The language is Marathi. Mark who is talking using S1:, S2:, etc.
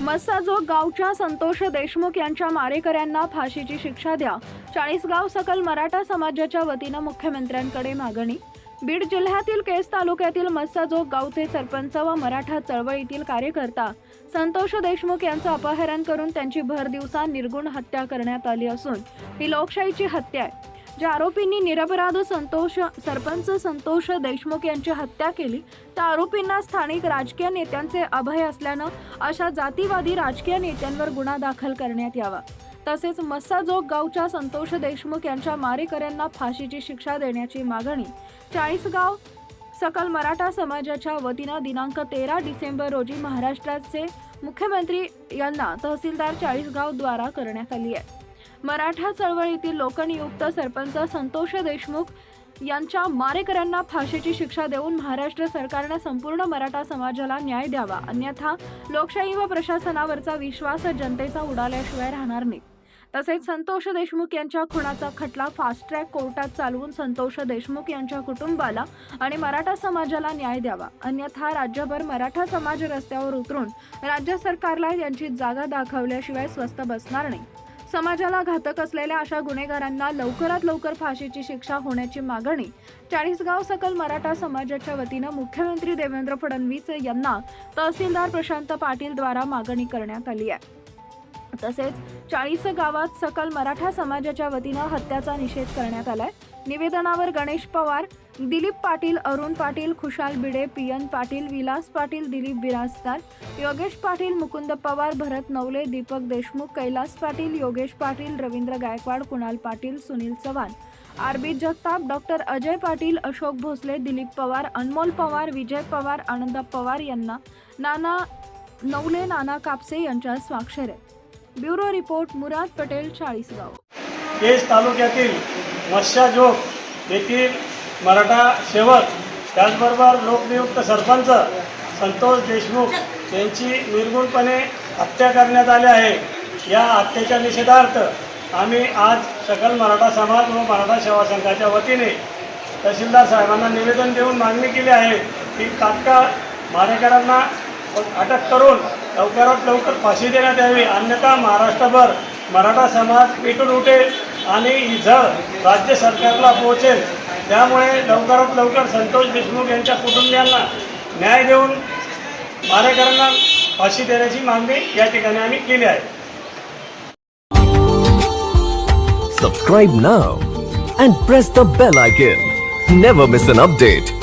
S1: मस्साजोग गावच्या संतोष देशमुख यांच्या मारेकऱ्यांना फाशीची शिक्षा द्या. चाळीसगाव सकल मराठा समाजाच्या वतीनं मुख्यमंत्र्यांकडे मागणी. बीड जिल्ह्यातील केस तालुक्यातील मस्साजोग गावचे सरपंच व मराठा चळवळीतील कार्यकर्ता संतोष देशमुख यांचं अपहरण करून त्यांची भर दिवसा निर्गुण हत्या करण्यात आली असून ही लोकशाहीची हत्या आहे. ज्या आरोपींनी निरपराध संतोष सरपंच संतोष देशमुख यांची हत्या केली त्या आरोपींना स्थानिक राजकीय नेत्यांचे अभय असल्यानं अशा जातीवादी राजकीय नेत्यांवर गुन्हा दाखल करण्यात यावा. तसेच मस्साजोग गावच्या संतोष देशमुख यांच्या मारेकऱ्यांना फाशीची शिक्षा देण्याची मागणी चाळीसगाव सकल मराठा समाजाच्या वतीनं दिनांक तेरा डिसेंबर रोजी महाराष्ट्राचे मुख्यमंत्री यांना तहसीलदार चाळीसगाव द्वारा करण्यात आली आहे. मराठा चळवळीतील लोकनियुक्त सरपंच संतोष देशमुख यांच्या मारेकऱ्यांना फाशीची शिक्षा देऊन महाराष्ट्र सरकारनं संपूर्ण मराठा समाजाला न्याय द्यावा. अन्यथा लोकशाही व प्रशासनावरचा विश्वास जनतेचा उडाल्याशिवाय राहणार नाही. तसेच संतोष देशमुख यांच्या खुणाचा खटला फास्ट ट्रॅक कोर्टात चालवून संतोष देशमुख यांच्या कुटुंबाला आणि मराठा समाजाला न्याय द्यावा. अन्यथा राज्यभर मराठा समाज रस्त्यावर उतरून राज्य सरकारला यांची जागा दाखवल्याशिवाय स्वस्त बसणार नाही. समाजाला घातक असलेल्या अशा गुन्हेगारांना लवकरात लवकर फाशीची शिक्षा होण्याची मागणी चाळीसगाव सकल मराठा समाजाच्या वतीनं मुख्यमंत्री देवेंद्र फडणवीस यांना तहसीलदार प्रशांत पाटील द्वारा मागणी करण्यात आली आहे. तसेच चाळीस गावात सकल मराठा समाजाच्या वतीनं हत्याचा निषेध करण्यात आलाय. निवेदनावर गणेश पवार दिलीप पाटील अरुण पाटील खुशाल बिडे पियन Patil Vilas Patil Dilip Birajdar Yogesh Patil Mukund Pawar Bharat Navale Deepak Deshmukh Kailas Patil Yogesh Patil Ravindra Gaikwad Kunal Patil Sunil Chavan. R B Jagtap doctor Ajay Patil Ashok Bhosale Dilip Pawar Anmol Pawar Vijay Pawar Anand Pawar यांना नाना नवले नाना कापसे यांच्या स्वाक्षर आहेत ब्युरो रिपोर्ट मुराद पटेल चाळीसगाव.
S2: केज तालुक्यातील मत्स्याजोग येथील मराठा सेवक त्याचबरोबर लोकनियुक्त सरपंच संतोष देशमुख यांची निर्गुणपणे हत्या करण्यात आली आहे. या हत्येच्या निषेधार्थ आम्ही आज सकल मराठा समाज व मराठा सेवा संघाच्या वतीने तहसीलदार साहेबांना निवेदन देऊन मागणी केली आहे की तात्काळ मारेकरांना अटक करून लवकरात लवकर फाशी देण्यात यावी अन्यथा महाराष्ट्रभर मराठा समाज पेटून उठेल आणि ही झळ राज्य सरकारला पोहोचेल त्यामुळे लवकरात लवकर संतोष देशमुख यांच्या कुटुंबियांना न्याय देऊन मारेकरांना फाशी देण्याची मागणी या ठिकाणी आम्ही केली आहे
S3: Subscribe now and press the bell icon. Never miss an update.